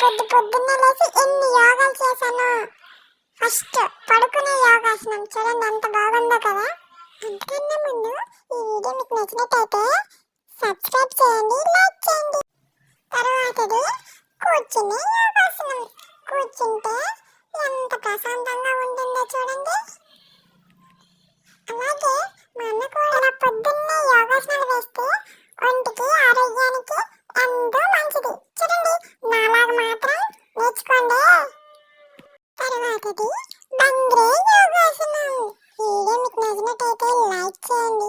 పొద్దు పొద్దున్నే లేచి ఎన్ని యోగాలు చేశాను. ఫస్ట్ పడుకునే యోగాసనం చూడండి ఎంత బాగుందో కదా. అంతకన్నా ముందు ఈ వీడియో మీకు నచ్చినట్టయితే సబ్స్క్రైబ్ చేయండి లైక్ చేయండి. తర్వాతది కూర్చునే యోగాసనం. కూర్చుంటే ఎంత ప్రశాంతంగా ఉంటుందో చూడండి. తర్వాతది బంగ్రే యోగాసనం వీడియో మీకు నచ్చినట్టయితే లైక్ చేయండి.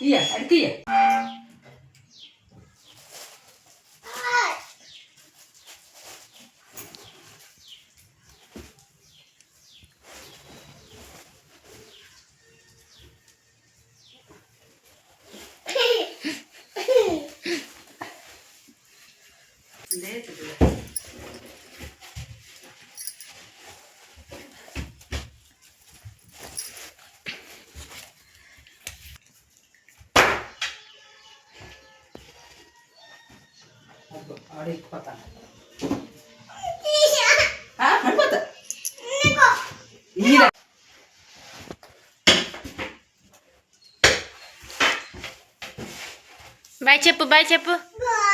Iya, 呀 అదిగో ఆడిపోతాను పడిపోతా ఈర బాయ్ చెప్పు బాయ్ చెప్పు. బాయ్.